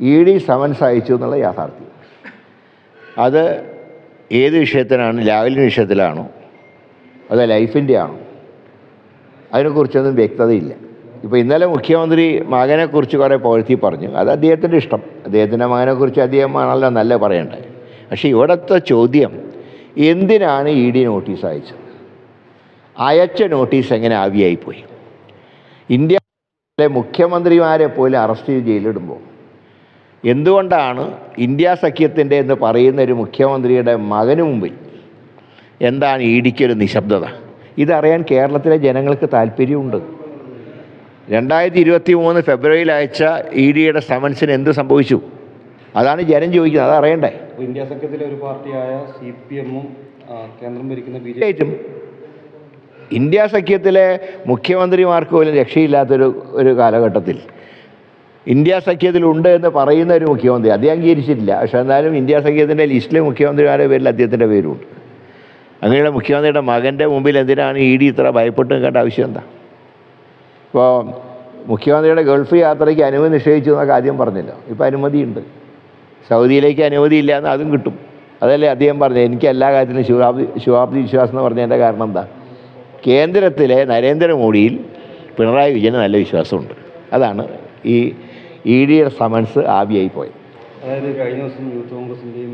E D summons അയച്ചു എന്നുള്ള യാഥാർത്ഥ്യം. അത് ഏത് വിഷയത്തിനാണ് ലാവലിൻ വിഷയത്തിലാണോ അതോ ലൈഫിന്റെ ആണോ അതിനെക്കുറിച്ചൊന്നും വ്യക്തതയില്ല. ഇപ്പോൾ ഇന്നലെ മുഖ്യമന്ത്രി മകനെക്കുറിച്ച് കുറേ പുകഴ്ത്തി പറഞ്ഞു. അത് അദ്ദേഹത്തിന്റെ ഇഷ്ടം. അദ്ദേഹത്തിന്റെ മകനെക്കുറിച്ച് അദ്ദേഹമാണല്ലോ നല്ല പറയേണ്ടത്. പക്ഷേ ഇവിടുത്തെ ചോദ്യം എന്തിനാണ് ഇ ഡി നോട്ടീസ് അയച്ചത്? അയച്ച നോട്ടീസ് എങ്ങനെ ആവിയായിപ്പോയി? ഇന്ത്യയിലെ മുഖ്യമന്ത്രിമാരെ പോലും അറസ്റ്റ് ചെയ്ത് ജയിലിടുമ്പോൾ എന്തുകൊണ്ടാണ് ഇന്ത്യ സഖ്യത്തിന്റെ എന്ന് പറയുന്ന ഒരു മുഖ്യമന്ത്രിയുടെ മകന് മുമ്പിൽ എന്താണ് ഇ ഡിക്കൊരു നിശബ്ദത? ഇതറിയാൻ കേരളത്തിലെ ജനങ്ങൾക്ക് താല്പര്യമുണ്ട്. രണ്ടായിരത്തി ഇരുപത്തി മൂന്ന് ഫെബ്രുവരിയിൽ അയച്ച ഇ ഡിയുടെ സമൻസിന് എന്ത് സംഭവിച്ചു? അതാണ് ജനം ചോദിക്കുന്നത് അത് അറിയണ്ടേ? ഇന്ത്യ സഖ്യത്തിലെ ഒരു പാർട്ടിയായ സി പി എമ്മും കേന്ദ്രം ഭരിക്കുന്ന ബി ജെ ഇന്ത്യ സഖ്യത്തിലെ മുഖ്യമന്ത്രിമാർക്ക് പോലും രക്ഷയില്ലാത്തൊരു ഒരു കാലഘട്ടത്തിൽ ഇന്ത്യ സഖ്യത്തിലുണ്ട് എന്ന് പറയുന്ന ഒരു മുഖ്യമന്ത്രി അദ്ദേഹം അംഗീകരിച്ചിട്ടില്ല. പക്ഷെ എന്നാലും ഇന്ത്യ സഖ്യത്തിന്റെ ലിസ്റ്റിലെ മുഖ്യമന്ത്രിമാരുടെ പേരിൽ അദ്ദേഹത്തിന്റെ പേരുണ്ട്. അങ്ങനെയുള്ള മുഖ്യമന്ത്രിയുടെ മകന്റെ മുമ്പിൽ എന്തിനാണ് ഇ ഡി ഇത്ര ഭയപ്പെട്ട് നിൽക്കേണ്ട ആവശ്യം എന്താ? ഇപ്പോൾ മുഖ്യമന്ത്രിയുടെ ഗൾഫ് യാത്രയ്ക്ക് അനുമതി നിഷേധിച്ചു എന്നൊക്കെ ആദ്യം പറഞ്ഞല്ലോ. ഇപ്പോൾ അനുമതിയുണ്ട്. സൗദിയിലേക്ക് അനുമതി ഇല്ല എന്ന് അതും കിട്ടും. അതല്ലേ അദ്ദേഹം പറഞ്ഞത്? എനിക്ക് എല്ലാ കാര്യത്തിലും ശിവാബ്ദി ശിവാബ്ദി വിശ്വാസം എന്ന് പറഞ്ഞതിന്റെ കാരണം എന്താ? കേന്ദ്രത്തിലെ നരേന്ദ്രമോദിയിൽ പിണറായി വിജയന് നല്ല വിശ്വാസമുണ്ട്. അതാണ് ഈ ഇ ഡിയുടെ സമൻസ് ആവിയായി പോയത് അതായത് കഴിഞ്ഞ ദിവസം യൂത്ത് കോൺഗ്രസിന്റെയും